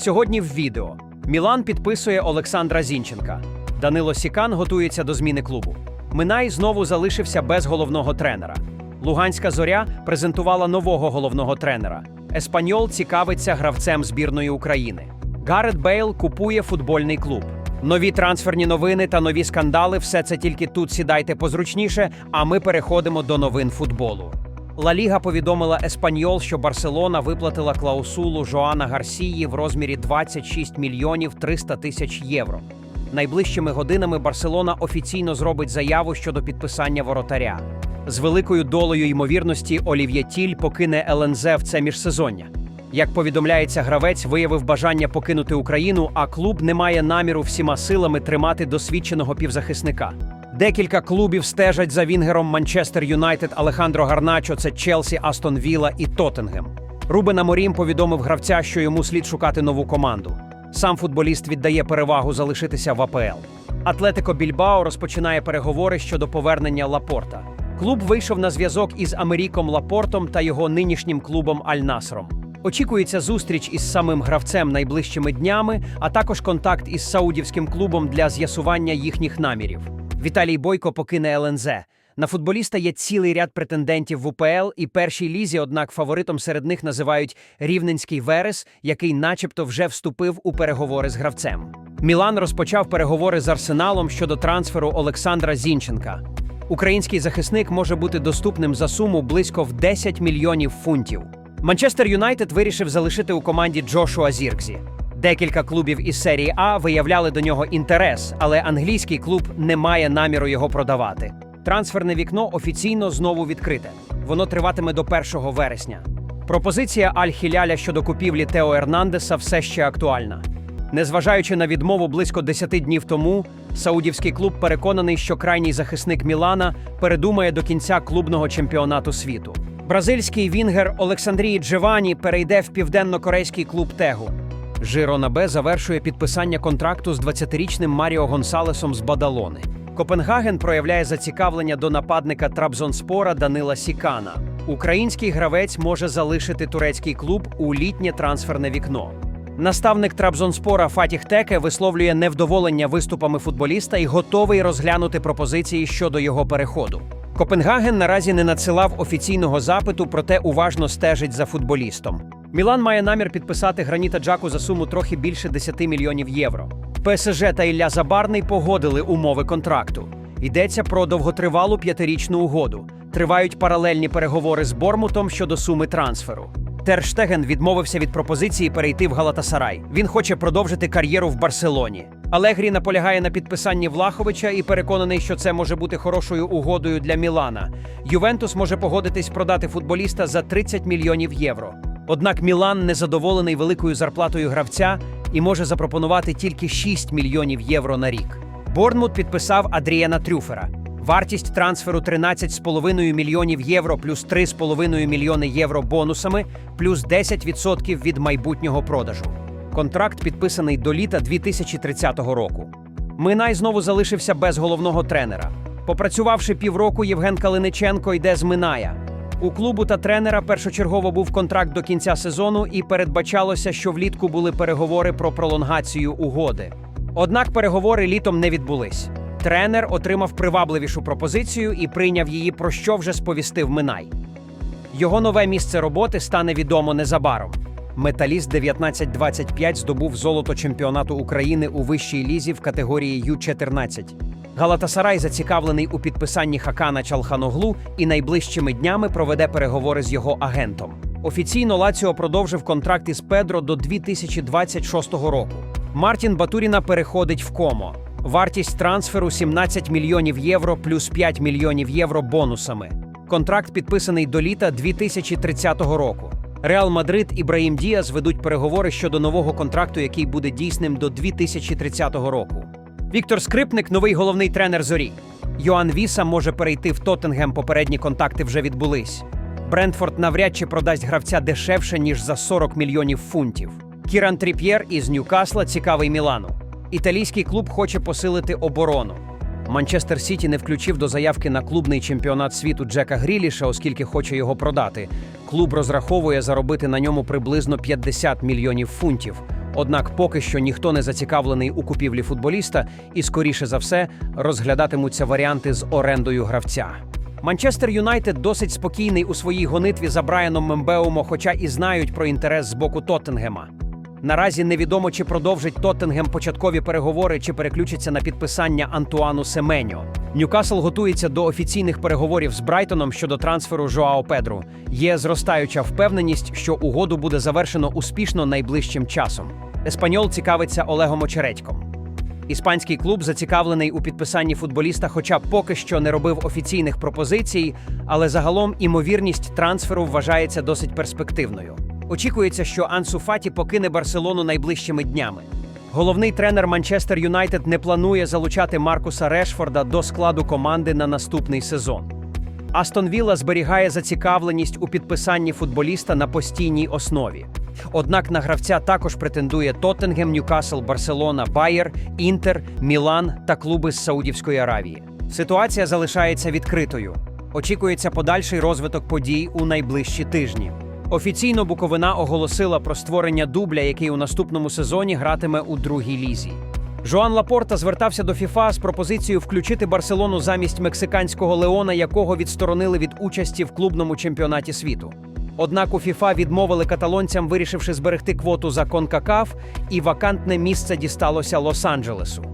Сьогодні в відео Мілан підписує Олександра Зінченка. Данило Сікан готується до зміни клубу. Минай знову залишився без головного тренера. Луганська зоря презентувала нового головного тренера. Еспаньол цікавиться гравцем збірної України. Гарет Бейл купує футбольний клуб. Нові трансферні новини та нові скандали все це тільки тут сідайте позручніше, а ми переходимо до новин футболу. Ла Ліга повідомила Еспаньол, що Барселона виплатила клаусулу Жоана Гарсії в розмірі 26 мільйонів 300 тисяч євро. Найближчими годинами Барселона офіційно зробить заяву щодо підписання воротаря. З великою долею ймовірності Олів'є Тіль покине ЛНЗ в це міжсезоння. Як повідомляється, гравець виявив бажання покинути Україну, а клуб не має наміру всіма силами тримати досвідченого півзахисника. Декілька клубів стежать за Вінгером Манчестер Юнайтед Алехандро Гарначо, це Челсі, Астон Вілла і Тоттенгем. Рубен Аморім повідомив гравця, що йому слід шукати нову команду. Сам футболіст віддає перевагу залишитися в АПЛ. Атлетико Більбао розпочинає переговори щодо повернення Лапорта. Клуб вийшов на зв'язок із Амеріком Лапортом та його нинішнім клубом Аль-Насром. Очікується зустріч із самим гравцем найближчими днями, а також контакт із саудівським клубом для з'ясування їхніх намірів. Віталій Бойко покине ЛНЗ. На футболіста є цілий ряд претендентів в УПЛ і першій лізі, однак фаворитом серед них називають Рівненський Верес, який начебто вже вступив у переговори з гравцем. Мілан розпочав переговори з Арсеналом щодо трансферу Олександра Зінченка. Український захисник може бути доступним за суму близько в 10 мільйонів фунтів. Манчестер Юнайтед вирішив залишити у команді Джошуа Зіркзі. Декілька клубів із серії А виявляли до нього інтерес, але англійський клуб не має наміру його продавати. Трансферне вікно офіційно знову відкрите. Воно триватиме до 1 вересня. Пропозиція Аль-Хіляля щодо купівлі Тео Ернандеса все ще актуальна. Незважаючи на відмову близько 10 днів тому, саудівський клуб переконаний, що крайній захисник Мілана передумає до кінця клубного чемпіонату світу. Бразильський вінгер Олександрії Джевані перейде в південно-корейський клуб Тегу. Жирона Б завершує підписання контракту з 20-річним Маріо Гонсалесом з Бадалони. Копенгаген проявляє зацікавлення до нападника Трабзонспора Данила Сікана. Український гравець може залишити турецький клуб у літнє трансферне вікно. Наставник Трабзонспора Фатіх Теке висловлює невдоволення виступами футболіста і готовий розглянути пропозиції щодо його переходу. Копенгаген наразі не надсилав офіційного запиту, проте уважно стежить за футболістом. Мілан має намір підписати граніта Джаку за суму трохи більше 10 мільйонів євро. ПСЖ та Ілля Забарний погодили умови контракту. Йдеться про довготривалу п'ятирічну угоду. Тривають паралельні переговори з Бормутом щодо суми трансферу. Терштеген відмовився від пропозиції перейти в Галатасарай. Він хоче продовжити кар'єру в Барселоні. Алегрі наполягає на підписанні Влаховича і переконаний, що це може бути хорошою угодою для Мілана. Ювентус може погодитись продати футболіста за 30 мільйонів євро. Однак Мілан незадоволений великою зарплатою гравця і може запропонувати тільки 6 мільйонів євро на рік. Борнмут підписав Адріана Трюфера. Вартість трансферу 13,5 мільйонів євро плюс 3,5 мільйони євро бонусами, плюс 10% від майбутнього продажу. Контракт підписаний до літа 2030 року. Минай знову залишився без головного тренера. Попрацювавши півроку, Євген Калиниченко йде з Миная. У клубу та тренера першочергово був контракт до кінця сезону, і передбачалося, що влітку були переговори про пролонгацію угоди. Однак переговори літом не відбулись. Тренер отримав привабливішу пропозицію і прийняв її, про що вже сповістив Минай. Його нове місце роботи стане відомо незабаром. Металіст 1925 здобув золото чемпіонату України у вищій лізі в категорії Ю-14. Галатасарай зацікавлений у підписанні Хакана Чалханоглу і найближчими днями проведе переговори з його агентом. Офіційно Лаціо продовжив контракт із Педро до 2026 року. Мартін Батуріна переходить в комо. Вартість трансферу 17 мільйонів євро плюс 5 мільйонів євро бонусами. Контракт підписаний до літа 2030 року. Реал Мадрид і Браїм Діас ведуть переговори щодо нового контракту, який буде дійсним до 2030 року. Віктор Скрипник новий головний тренер зорі. Йоан Віса може перейти в Тоттенгем. Попередні контакти вже відбулись. Брентфорд навряд чи продасть гравця дешевше, ніж за 40 мільйонів фунтів. Кіран Тріп'єр із Ньюкасла цікавий Мілану. Італійський клуб хоче посилити оборону. Манчестер Сіті не включив до заявки на клубний чемпіонат світу Джека Гріліша, оскільки хоче його продати. Клуб розраховує заробити на ньому приблизно 50 мільйонів фунтів. Однак поки що ніхто не зацікавлений у купівлі футболіста, і скоріше за все розглядатимуться варіанти з орендою гравця. Манчестер Юнайтед досить спокійний у своїй гонитві за Брайаном Мембеумо, хоча і знають про інтерес з боку Тоттенгема. Наразі невідомо, чи продовжить Тоттенгем початкові переговори, чи переключиться на підписання Антуану Семеньо. Ньюкасл готується до офіційних переговорів з Брайтоном щодо трансферу Жоао Педру. Є зростаюча впевненість, що угоду буде завершено успішно найближчим часом. Еспаньол цікавиться Олегом Очередьком. Іспанський клуб зацікавлений у підписанні футболіста, хоча поки що не робив офіційних пропозицій, але загалом імовірність трансферу вважається досить перспективною. Очікується, що Ансу Фаті покине Барселону найближчими днями. Головний тренер Манчестер Юнайтед не планує залучати Маркуса Решфорда до складу команди на наступний сезон. Астон Вілла зберігає зацікавленість у підписанні футболіста на постійній основі. Однак на гравця також претендує Тоттенгем, Ньюкасл, Барселона, Байер, Інтер, Мілан та клуби з Саудівської Аравії. Ситуація залишається відкритою. Очікується подальший розвиток подій у найближчі тижні. Офіційно Буковина оголосила про створення дубля, який у наступному сезоні гратиме у другій лізі. Жоан Лапорта звертався до ФІФА з пропозицією включити Барселону замість мексиканського Леона, якого відсторонили від участі в клубному чемпіонаті світу. Однак у ФІФА відмовили каталонцям, вирішивши зберегти квоту за Конкакаф, і вакантне місце дісталося Лос-Анджелесу.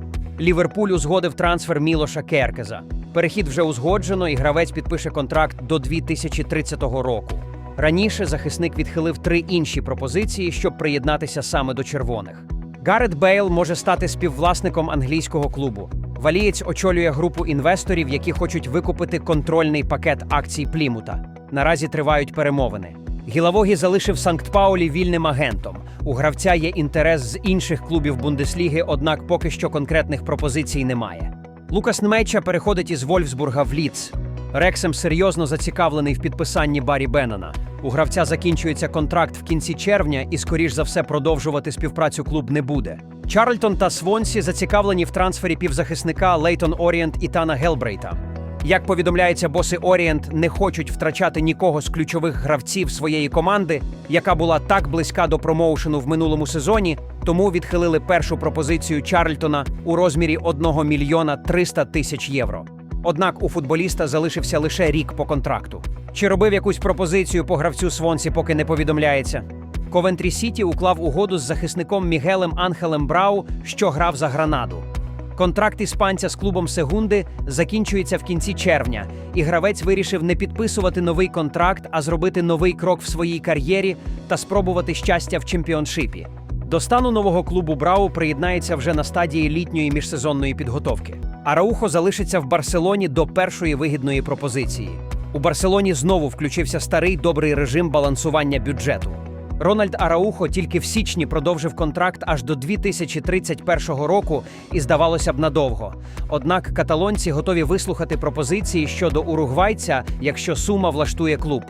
Ліверпуль узгодив трансфер Мілоша Керкеза. Перехід вже узгоджено, і гравець підпише контракт до 2030 року. Раніше захисник відхилив три інші пропозиції, щоб приєднатися саме до червоних. Гарет Бейл може стати співвласником англійського клубу. Валієць очолює групу інвесторів, які хочуть викупити контрольний пакет акцій Плімута. Наразі тривають перемовини. Гілавогі залишив Санкт Паулі вільним агентом. У гравця є інтерес з інших клубів Бундесліги, однак поки що конкретних пропозицій немає. Лукас Нмейча переходить із Вольфсбурга в Ліц. Рексем серйозно зацікавлений в підписанні Барі Беннона. У гравця закінчується контракт в кінці червня, і, скоріш за все, продовжувати співпрацю клуб не буде. Чарльтон та Свонсі зацікавлені в трансфері півзахисника Лейтон Орієнт і Тана Гелбрейта. Як повідомляється, боси Орієнт не хочуть втрачати нікого з ключових гравців своєї команди, яка була так близька до промоушену в минулому сезоні, тому відхилили першу пропозицію Чарльтона у розмірі 1 мільйона 300 тисяч євро. Однак у футболіста залишився лише рік по контракту. Чи робив якусь пропозицію по гравцю Свонсі, поки не повідомляється. Ковентрі Сіті уклав угоду з захисником Мігелем Анхелем Брау, що грав за Гранаду. Контракт іспанця з клубом Сегунди закінчується в кінці червня, і гравець вирішив не підписувати новий контракт, а зробити новий крок в своїй кар'єрі та спробувати щастя в чемпіоншипі. До стану нового клубу Брау приєднається вже на стадії літньої міжсезонної підготовки. Араухо залишиться в Барселоні до першої вигідної пропозиції. У Барселоні знову включився старий добрий режим балансування бюджету. Рональд Араухо тільки в січні продовжив контракт аж до 2031 року і здавалося б надовго. Однак каталонці готові вислухати пропозиції щодо уругвайця, якщо сума влаштує клуб.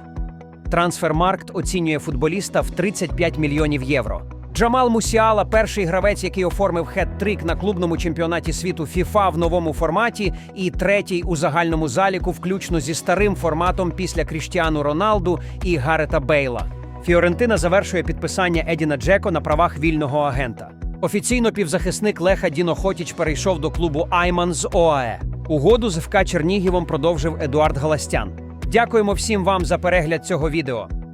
Трансфермаркт оцінює футболіста в 35 мільйонів євро. Джамал Мусіала перший гравець, який оформив хет-трик на клубному чемпіонаті світу FIFA в новому форматі, і третій у загальному заліку, включно зі старим форматом після Кріштіану Роналду і Гарета Бейла. Фіорентина завершує підписання Едіна Джеко на правах вільного агента. Офіційно півзахисник Леха Діно Хотіч перейшов до клубу Айман з ОАЕ. Угоду з ФК Чернігівом продовжив Едуард Галастян. Дякуємо всім вам за перегляд цього відео.